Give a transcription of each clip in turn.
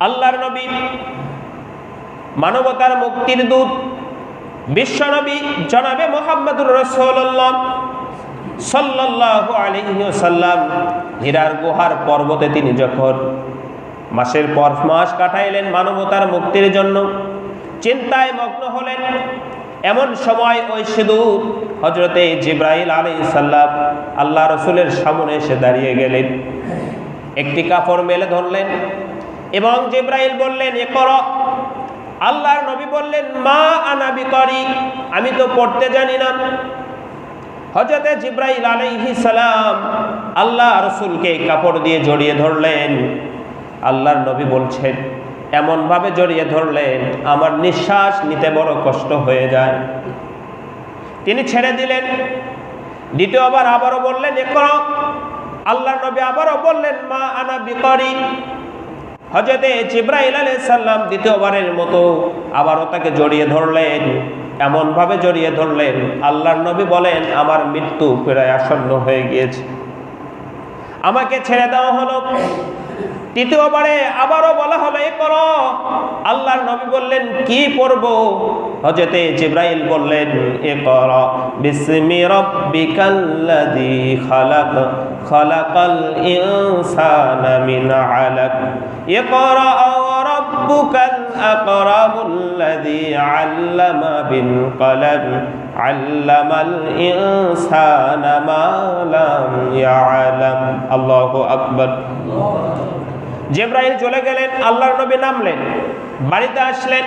আল্লাহর নবী, মানবতার মুক্তির দূত বিশ্বনবী জনাবে মোহাম্মদুর রসুল্লাহ সাল্লাল্লাহু আলাইহি সাল্লাম হীরার গুহার পর্বতে তিনি যখন মাসের পর মাস কাটাইলেন মানবতার মুক্তির জন্য, চিন্তায় মগ্ন হলেন, এমন সময় ওই সিঁদুর হজরতে জিব্রাইল আলী সাল্লাম আল্লাহ রসুলের সামনে এসে দাঁড়িয়ে গেলেন। একটি কাপড় মেলে ধরলেন এবং জিব্রাইল বললেন, এ কর। আল্লাহর নবী বললেন, মা আনাবি করি আমি তো পড়তে জানি না। হজরতে জিব্রাইল আলাইহি সালাম আল্লাহ রসুলকে কাপড় দিয়ে জড়িয়ে ধরলেন। আল্লাহর নবী বলছেন, এমনভাবে জড়িয়ে ধরলেন, আমার নিঃশ্বাস নিতে বড় কষ্ট হয়ে যায়। তিনি ছেড়ে দিলেন। দ্বিতীয়বার আবারও বললেন, এ করো। আল্লাহ নবী আবারও বললেন, মা আনা বিকরি হজরতে জিব্রাইল আলাইহিস সালাম দ্বিতীয়বারের মতো আবারও তাকে জড়িয়ে ধরলেন। এমনভাবে জড়িয়ে ধরলেন, আল্লাহর নবী বলেন, আমার মৃত্যু প্রায় আসন্ন হয়ে গিয়েছে। আমাকে ছেড়ে দেওয়া হলো। তৃতীয়বারে আবারও বলা হলো, এ করো। আল্লাহর নবী বললেন, কি পড়ব? হজরতে জিব্রাইল বললেন, এ কর, বিসমি রব্বিকাল্লাযী খালাক, খালাকাল ইনসানা মিন আলাক। ইকরা রাব্বুকাল আকরামুল্লাযী আল্লামা বিল কলম আল্লামাল চলে গেলেন, আল্লাহর নবী নামলেন, বাড়িতে আসলেন।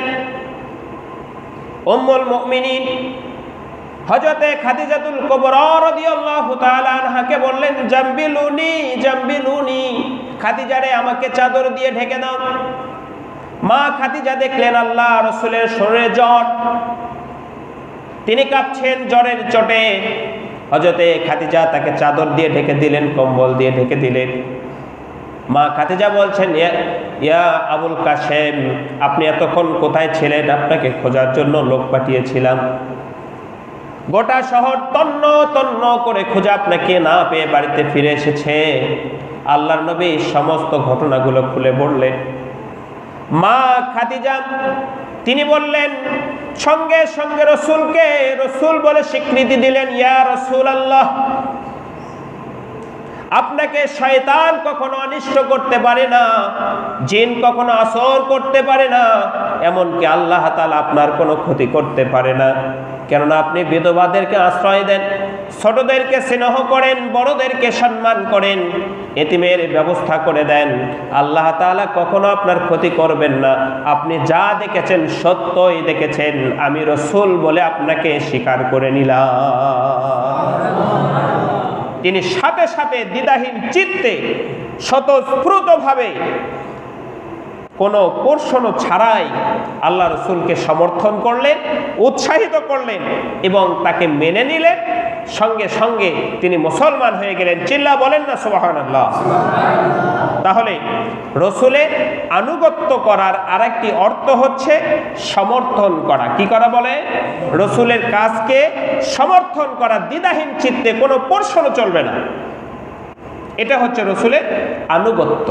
উম্মুল মুমিনিন হযরতে খাদিজাতুল কুবরা রাদিয়াল্লাহু তাআলা আনহাকে বললেন, জাম্বিলুনি জাম্বিলুনি খাদিজারে আমাকে চাদর দিয়ে ঢেকে দাও। মা খাদিজা দেখলেন আল্লাহ রসুলের শরীরে জ্বর। তিনি কাঁপছেন জ্বরের চোটে। হজরতে খাদিজা তাকে চাদর দিয়ে ঢেকে দিলেন, কম্বল দিয়ে ঢেকে দিলেন। মা খাতিজা বলছেন, "ইয়া- ইয়া আবুল কাশেম, আপনি এতক্ষণ কোথায় ছিলেন? আপনাকে খোঁজার জন্য লোক পাঠিয়েছিলাম। গোটা শহর তন্ন তন্ন করে খোঁজা আপনাকে না পেয়ে বাড়িতে ফিরে এসেছে। আল্লাহর নবী সমস্ত ঘটনাগুলো খুলে বললেন। মা খাদিজা, তিনি বললেন সঙ্গে সঙ্গে রসুলকে, রসুল বলে স্বীকৃতি দিলেন, ইয়া রসুল আল্লাহ আপনাকে শয়তান কখনো অনিষ্ট করতে পারে না, জিন কখনো আসর করতে পারে না, এমনকি আল্লাহ তালা আপনার কোনো ক্ষতি করতে পারে না। কেননা আপনি বিধবাদেরকে আশ্রয় দেন। ছোটদেরকে স্নেহ করেন, বড়দেরকে সম্মান করেন, এতিমের ব্যবস্থা করে দেন। আল্লাহ তাআলা কখনো আপনার ক্ষতি করবেন না। আপনি যা দেখেছেন সত্যই দেখেছেন। আমি রসুল বলে আপনাকে স্বীকার করে নিলাম। তিনি সাথে সাথে দ্বিধাহীন চিত্তে স্বতঃস্ফূর্তভাবে কোনো পোর্শন ছাড়াই আল্লাহ রসুলকে সমর্থন করলেন, উৎসাহিত করলেন এবং তাকে মেনে নিলেন। সঙ্গে সঙ্গে তিনি মুসলমান হয়ে গেলেন। চিল্লা বলেন না সুবাহান আল্লাহ তাহলে রসুলের আনুগত্য করার আরেকটি অর্থ হচ্ছে সমর্থন করা। কি করা বলে? রসুলের কাজকে সমর্থন করা দ্বিধাহীন চিত্তে কোনো পোর্শনও চলবে না। এটা হচ্ছে রসুলের আনুগত্য।